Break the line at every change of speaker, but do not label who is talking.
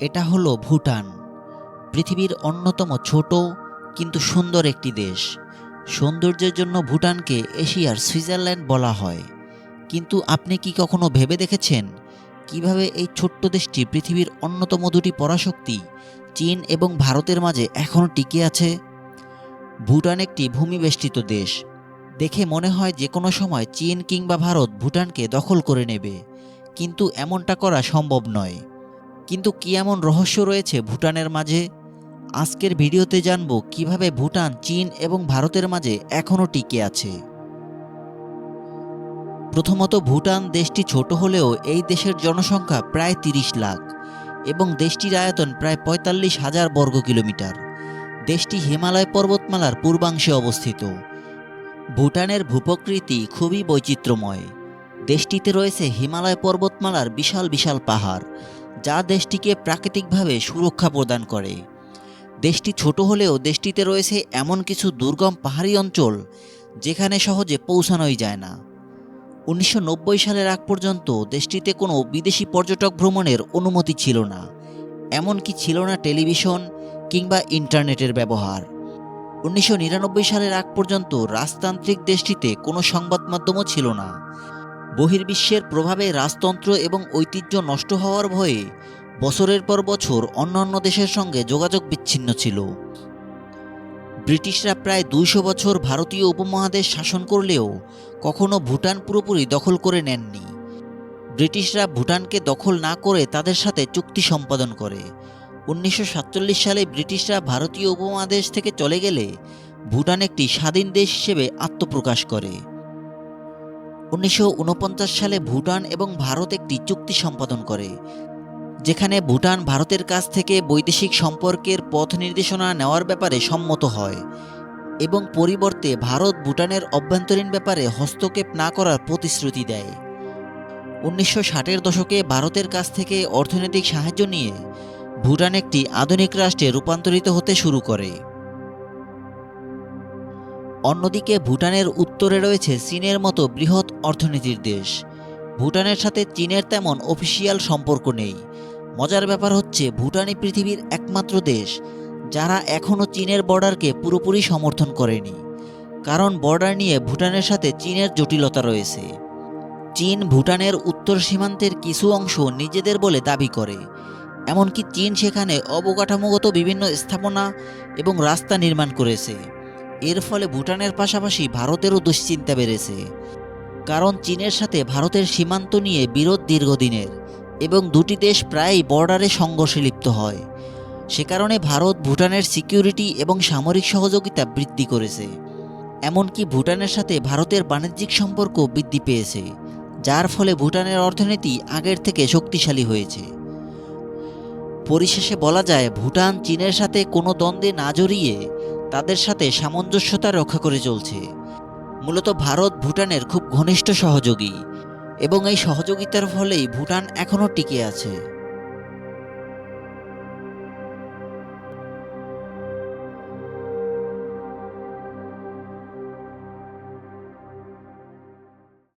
এটা হলো ভুটান, পৃথিবীর অন্যতম ছোট কিন্তু সুন্দর একটি দেশ। সৌন্দর্যের জন্য ভুটানকে এশিয়ার সুইজারল্যান্ড বলা হয়। কিন্তু আপনি কি কখনো ভেবে দেখেছেন কীভাবে এই ছোট্ট দেশটি পৃথিবীর অন্যতম দুটি পরাশক্তি, চীন এবং ভারতের মাঝে এখনও টিকে আছে? ভুটান একটি ভূমিবেষ্টিত দেশ। দেখে মনে হয় যে কোনো সময় চীন কিংবা ভারত ভুটানকে দখল করে নেবে। কিন্তু এমনটা করা সম্ভব নয়। কিন্তু কি এমন রহস্য রয়েছে ভুটানের মাঝে? আজকের ভিডিওতে জানব কীভাবে ভুটান, চীন এবং ভারতের মাঝে এখনও টিকে আছে। প্রথমত ভুটান দেশটি ছোট হলেও এই দেশের জনসংখ্যা প্রায় তিরিশ লাখ এবং দেশটির আয়তন প্রায় পঁয়তাল্লিশ হাজার বর্গ কিলোমিটার। দেশটি হিমালয় পর্বতমালার পূর্বাংশে অবস্থিত। ভুটানের ভূপ্রকৃতি খুবই বৈচিত্র্যময়। দেশটিতে রয়েছে হিমালয় পর্বতমালার বিশাল বিশাল পাহাড়। যা দেশটিকে প্রাকৃতিকভাবে সুরক্ষা প্রদান করে। দেশটি ছোট হলেও দেশটিতে রয়েছে এমন কিছু দুর্গম পাহাড়ি অঞ্চল যেখানে সহজে পৌঁছানোই যায় না। উনিশশো নব্বই সালের আগ পর্যন্ত দেশটিতে কোনো বিদেশি পর্যটক ভ্রমণের অনুমতি ছিল না, এমনকি ছিল না টেলিভিশন কিংবা ইন্টারনেটের ব্যবহার। উনিশশো নিরানব্বই সালের আগ পর্যন্ত রাজতান্ত্রিক দেশটিতে কোনো সংবাদ মাধ্যমও ছিল না। বহির্বিশ্বের প্রভাবে রাজতন্ত্র এবং ঐতিহ্য নষ্ট হওয়ার ভয়ে বছরের পর বছর অন্যান্য দেশের সঙ্গে যোগাযোগ বিচ্ছিন্ন ছিল। ব্রিটিশরা প্রায় দুইশো বছর ভারতীয় উপমহাদেশ শাসন করলেও কখনো ভুটান পুরোপুরি দখল করে নেননি। ব্রিটিশরা ভুটানকে দখল না করে তাদের সাথে চুক্তি সম্পাদন করে। উনিশশো সাতচল্লিশ সালে ব্রিটিশরা ভারতীয় উপমহাদেশ থেকে চলে গেলে ভুটান একটি স্বাধীন দেশ হিসেবে আত্মপ্রকাশ করে। উনিশশো ঊনপঞ্চাশ সালে ভুটান এবং ভারত একটি চুক্তি সম্পাদন করে, যেখানে ভুটান ভারতের কাছ থেকে বৈদেশিক সম্পর্কের পথ নির্দেশনা নেওয়ার ব্যাপারে সম্মত হয় এবং পরিবর্তে ভারত ভুটানের অভ্যন্তরীণ ব্যাপারে হস্তক্ষেপ না করার প্রতিশ্রুতি দেয়। উনিশশো ষাটের দশকে ভারতের কাছ থেকে অর্থনৈতিক সাহায্য নিয়ে ভুটান একটি আধুনিক রাষ্ট্রে রূপান্তরিত হতে শুরু করে। অন্যদিকে ভুটানের উত্তরে রয়েছে চীনের মতো বৃহৎ অর্থনীতির দেশ। ভুটানের সাথে চীনের তেমন অফিসিয়াল সম্পর্ক নেই। মজার ব্যাপার হচ্ছে, ভুটানই পৃথিবীর একমাত্র দেশ, যারা এখনও চীনের বর্ডারকে পুরোপুরি সমর্থন করেনি। কারণ বর্ডার নিয়ে ভুটানের সাথে চীনের জটিলতা রয়েছে। চীন ভুটানের উত্তর সীমান্তের কিছু অংশ নিজেদের বলে দাবি করে। এমনকি চীন সেখানে অবকাঠামোগত বিভিন্ন স্থাপনা এবং রাস্তা নির্মাণ করেছে। এর ফলে ভুটানের পাশাপাশি ভারতেরও দুশ্চিন্তা বেড়েছে। কারণ চীনের সাথে ভারতের সীমান্ত নিয়ে বিরোধ দীর্ঘদিনের এবং দুটি দেশ প্রায়ই বর্ডারে সংঘর্ষে লিপ্ত হয়। সে কারণে ভারত ভুটানের সিকিউরিটি এবং সামরিক সহযোগিতা বৃদ্ধি করেছে। এমনকি ভুটানের সাথে ভারতের বাণিজ্যিক সম্পর্ক বৃদ্ধি পেয়েছে, যার ফলে ভুটানের অর্থনীতি আগের থেকে শক্তিশালী হয়েছে। পরিশেষে বলা যায়, ভুটান চীনের সাথে কোনো দ্বন্দ্বে না জড়িয়ে তাদের সাথে সামঞ্জস্যতা রক্ষা করে চলছে। মূলত ভারত ভুটানের খুব ঘনিষ্ঠ সহযোগী এবং এই সহযোগিতার ফলেই ভুটান এখনও টিকে আছে।